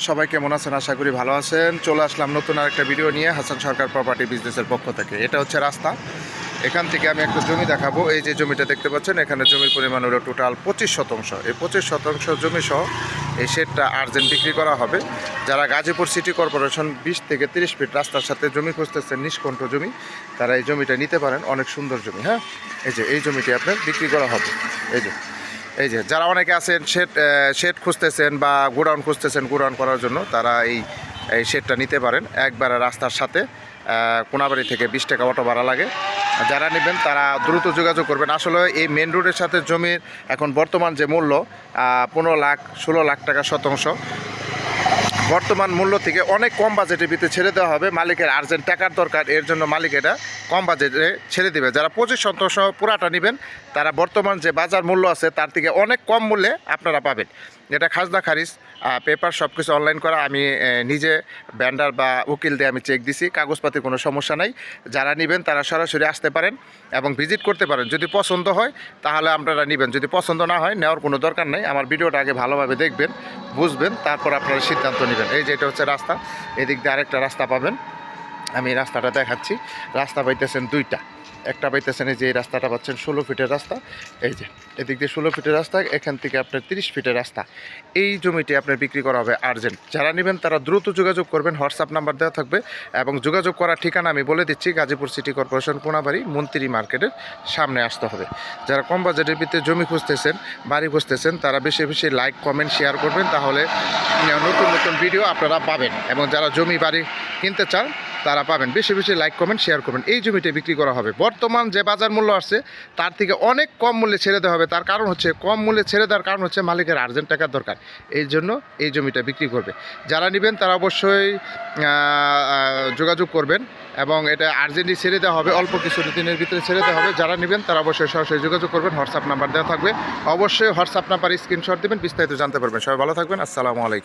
সবাই কেমন আছেন? আশা করি ভালো আছেন। চলে আসলাম নতুন আরেকটা ভিডিও নিয়ে হাসান সরকার প্রপার্টি বিজনেসের পক্ষ থেকে। এটা হচ্ছে রাস্তা। এখান থেকে আমি একটা জমি দেখাবো। এই যে জমিটা দেখতে পাচ্ছেন, এখানে জমির পরিমাণ হলো টোটাল পঁচিশ শতাংশ। এই পঁচিশ শতাংশ জমি সহ এই শেডটা আর্জেন্ট বিক্রি করা হবে। যারা গাজীপুর সিটি কর্পোরেশন বিশ থেকে তিরিশ ফিট রাস্তার সাথে জমি খুঁজতেছেন নিষ্কণ্ঠ জমি, তারা এই জমিটা নিতে পারেন। অনেক সুন্দর জমি হ্যাঁ? এই যে, এই জমিটি আপনার বিক্রি করা হবে। এই যে এই যে, যারা অনেকে আছেন শেড শেড খুঁজতেছেন বা গোডাউন খুঁজতেছেন গোডাউন করার জন্য, তারা এই এই শেডটা নিতে পারেন। একবারে রাস্তার সাথে কোনাবাড়ি থেকে বিশ টাকা অটো ভাড়া লাগে। যারা নেবেন, তারা দ্রুত যোগাযোগ করবেন। আসলে এই মেন রোডের সাথে জমির এখন বর্তমান যে মূল্য পনেরো লাখ, ষোলো লাখ টাকা শতাংশ। বর্তমান মূল্য থেকে অনেক কম বাজেটের ভিতরে ছেড়ে দেওয়া হবে। মালিকের আর্জেন্ট টাকার দরকার, এর জন্য মালিক এটা কম বাজেটে ছেড়ে দেবে। যারা পঁচিশ শতাংশ পুরাটা নেবেন, তারা বর্তমান যে বাজার মূল্য আছে, তার থেকে অনেক কম মূল্যে আপনারা পাবেন। এটা খাজনা খারিজ পেপার সব কিছু অনলাইন করা, আমি নিজে ব্যান্ডার বা উকিল দিয়ে আমি চেক দিছি কাগজপাতির কোনো সমস্যা নাই। যারা নেবেন তারা সরাসরি আসতে পারেন এবং ভিজিট করতে পারেন। যদি পছন্দ হয়, তাহলে আপনারা নেবেন। যদি পছন্দ না হয়, নেওয়ার কোনো দরকার নেই। আমার ভিডিওটা আগে ভালোভাবে দেখবেন, বুঝবেন, তারপর আপনারা সিদ্ধান্ত নেবেন। এই যে এটা হচ্ছে রাস্তা, এদিক দিয়ে আরেকটা রাস্তা পাবেন। আমি রাস্তাটা দেখাচ্ছি। রাস্তা পাইতেছেন দুইটা। একটা পাইতেছেন এই যে রাস্তাটা পাচ্ছেন ষোলো ফিটের রাস্তা। এই যে, এদিক দিয়ে ষোলো ফিটের রাস্তা, এখান থেকে আপনার তিরিশ ফিটের রাস্তা। এই জমিটি আপনার বিক্রি করা হবে আর্জেন্ট। যারা নেবেন তারা দ্রুত যোগাযোগ করবেন, হোয়াটসঅ্যাপ নাম্বার দেওয়া থাকবে এবং যোগাযোগ করার ঠিকানা আমি বলে দিচ্ছি, গাজীপুর সিটি কর্পোরেশন কোনাবাড়ি মন্ত্রী মার্কেটের সামনে আসতে হবে। যারা কম বাজেটের ভিতরে জমি খুঁজতেছেন, বাড়ি খুঁজতেছেন, তারা বেশি বেশি লাইক, কমেন্ট, শেয়ার করবেন, তাহলে নতুন নতুন ভিডিও আপনারা পাবেন। এবং যারা জমি বাড়ি কিনতে চান তারা পাবেন। বেশি বেশি লাইক কমেন্ট শেয়ার করবেন। এই জমিটা বিক্রি করা হবে। বর্তমান যে বাজার মূল্য আছে তার থেকে অনেক কম মূল্যে ছেড়ে দেওয়া হবে। তার কারণ হচ্ছে, কম মূল্যে ছেড়ে দেওয়ার কারণ হচ্ছে মালিকের আর্জেন্ট টাকার দরকার। এই জন্য এই জমিটা বিক্রি করবে। যারা নেবেন, তারা অবশ্যই যোগাযোগ করবেন এবং এটা আর্জেন্টলি ছেড়ে দেওয়া হবে। অল্প কিছু দিনের ভিতরে ছেড়ে দেওয়া হবে। যারা নেবেন, তারা অবশ্যই সরাসরি যোগাযোগ করবেন। হোয়াটসঅ্যাপ নাম্বার দেওয়া থাকবে। অবশ্যই হোয়াটসঅ্যাপ নাম্বার স্ক্রিনশট দেবেন। বিস্তারিত জানতে পারবেন। সবাই ভালো থাকবেন। আসসালামু আলাইকুম।